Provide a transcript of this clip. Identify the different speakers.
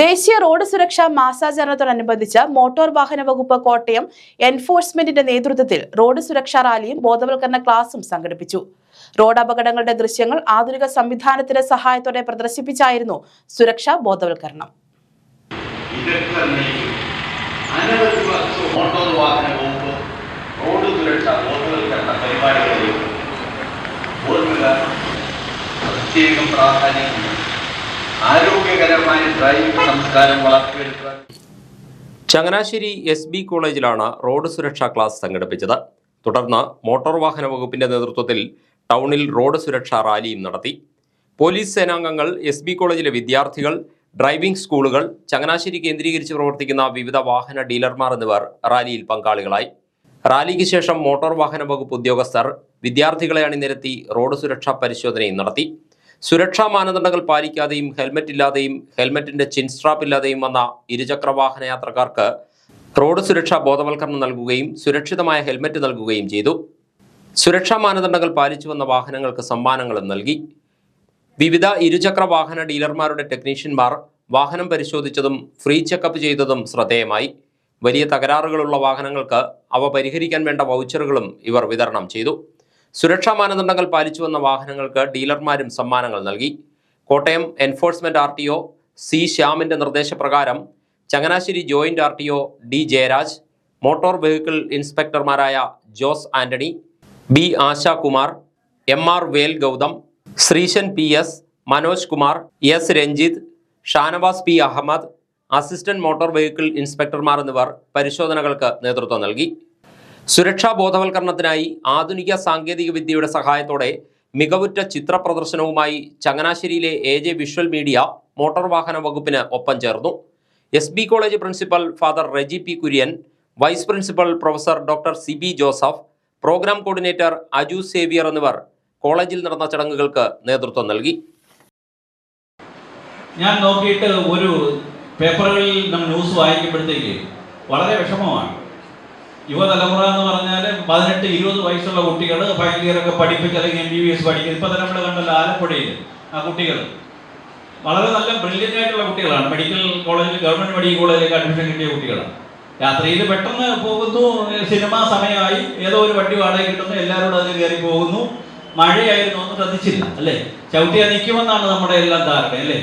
Speaker 1: ദേശീയ റോഡ് സുരക്ഷാ മാസാചരണത്തോടനുബന്ധിച്ച് മോട്ടോർ വാഹന വകുപ്പ് കോട്ടയം എൻഫോഴ്സ്മെന്റിന്റെ നേതൃത്വത്തിൽ റോഡ് സുരക്ഷാ റാലിയും ബോധവൽക്കരണ ക്ലാസും സംഘടിപ്പിച്ചു. റോഡ് അപകടങ്ങളുടെ ദൃശ്യങ്ങൾ ആധുനിക സംവിധാനത്തിന്റെ സഹായത്തോടെ പ്രദർശിപ്പിച്ചായിരുന്നു സുരക്ഷാ ബോധവൽക്കരണം.
Speaker 2: പ്രാധാന്യം ആരോഗ്യകരമായ ഡ്രൈവിംഗ് സംസ്കാരം വളർത്തിയെടുക്കാൻ
Speaker 3: ചങ്ങനാശ്ശേരി എസ് ബി കോളേജിലാണ് റോഡ് സുരക്ഷാ ക്ലാസ് സംഘടിപ്പിച്ചത്. തുടർന്ന് മോട്ടോർ വാഹന വകുപ്പിന്റെ നേതൃത്വത്തിൽ ടൗണിൽ റോഡ് സുരക്ഷാ റാലിയും നടത്തി. പോലീസ് സേനാംഗങ്ങൾ എസ് ബി കോളേജിലെ വിദ്യാർത്ഥികൾ ഡ്രൈവിംഗ് സ്കൂളുകൾ ചങ്ങനാശ്ശേരി കേന്ദ്രീകരിച്ച് പ്രവർത്തിക്കുന്ന വിവിധ വാഹന ഡീലർമാർ എന്നിവർ റാലിയിൽ പങ്കാളികളായി. റാലിക്ക് ശേഷം മോട്ടോർ വാഹന വകുപ്പ് ഉദ്യോഗസ്ഥർ വിദ്യാർത്ഥികളെ അണിനിരത്തി റോഡ് സുരക്ഷാ പരിശോധനയും നടത്തി. സുരക്ഷാ മാനദണ്ഡങ്ങൾ പാലിക്കാതെയും ഹെൽമറ്റ് ഇല്ലാതെയും ഹെൽമെറ്റിന്റെ ചിൻ സ്ട്രാപ്പ് ഇല്ലാതെയും വന്ന ഇരുചക്ര വാഹന യാത്രക്കാർക്ക് റോഡ് സുരക്ഷാ ബോധവൽക്കരണം നൽകുകയും സുരക്ഷിതമായ ഹെൽമെറ്റ് നൽകുകയും ചെയ്തു. സുരക്ഷാ മാനദണ്ഡങ്ങൾ പാലിച്ചു വന്ന വാഹനങ്ങൾക്ക് സമ്മാനങ്ങളും നൽകി. വിവിധ ഇരുചക്ര വാഹന ഡീലർമാരുടെ ടെക്നീഷ്യന്മാർ വാഹനം പരിശോധിച്ചതും ഫ്രീ ചെക്കപ്പ് ചെയ്തതും ശ്രദ്ധേയമായി. വലിയ തകരാറുകളുള്ള വാഹനങ്ങൾക്ക് അവ പരിഹരിക്കാൻ വേണ്ട വൗച്ചറുകളും ഇവർ വിതരണം ചെയ്തു. സുരക്ഷാ മാനദണ്ഡങ്ങൾ പാലിച്ചു വന്ന വാഹനങ്ങൾക്ക് ഡീലർമാരും സമ്മാനങ്ങൾ നൽകി. Kottayam enforcement R T O C ശ്യാമിന്റെ നിർദ്ദേശപ്രകാരം Changanassery joint R T O D Jayaraj motor vehicle ഇൻസ്പെക്ടർമാരായ Jose Antony B Ashakumar M R Vel Gautham Sreesan P S Manoj Kumar S Ranjith Shanavas P Ahammed assistant motor vehicle ഇൻസ്പെക്ടർമാർ എന്നിവർ പരിശോധനകൾക്ക് നേതൃത്വം നൽകി. സുരക്ഷാ ബോധവൽക്കരണത്തിനായി ആധുനിക സാങ്കേതിക വിദ്യയുടെ സഹായത്തോടെ മികവുറ്റ ചിത്ര പ്രദർശനവുമായി ചങ്ങനാശ്ശേരിയിലെ A J visual media motor വാഹന വകുപ്പിന് ഒപ്പം ചേർന്നു. S B college principal father Reji P Kurian vice principal professor doctor C B Joseph programme coordinator Aju Xavier എന്നിവർ കോളേജിൽ നടന്ന ചടങ്ങുകൾക്ക് നേതൃത്വം നൽകി.
Speaker 4: ഞാൻ നോക്കിയിട്ട് ഒരു പേപ്പറുകളിൽ നമ്മൾ ന്യൂസ് വായിക്കുമ്പോഴത്തേക്ക് വളരെ വിഷമമാണ്. യുവതലമുറ എന്ന് പറഞ്ഞാൽ പതിനെട്ട് ഇരുപത് വയസ്സുള്ള കുട്ടികൾ ഫൈനൽ ഇയർ ഒക്കെ പഠിപ്പിച്ച് അല്ലെങ്കിൽ എം ബി ബി എസ് പഠിക്കുന്നത് ഇപ്പം തന്നെ നമ്മൾ കണ്ടല്ലോ ആലപ്പുഴയിൽ ആ കുട്ടികൾ വളരെ നല്ല ബ്രില്യന്റ് ആയിട്ടുള്ള കുട്ടികളാണ്. മെഡിക്കൽ കോളേജിൽ ഗവൺമെന്റ് മെഡിക്കൽ കോളേജിലേക്ക് അഡ്മിഷൻ കിട്ടിയ കുട്ടികളാണ്. രാത്രിയിൽ പെട്ടെന്ന് പോകുന്നു സിനിമ സമയമായി ഏതോ ഒരു വണ്ടി വാടക കിട്ടുന്നു എല്ലാവരോടും അതിൽ കയറി പോകുന്നു. മഴയായിരുന്നു ഒന്നും ശ്രദ്ധിച്ചില്ല അല്ലേ? ചവിട്ടിയാൽ നിൽക്കുമെന്നാണ് നമ്മുടെ എല്ലാം ധാരണ അല്ലേ?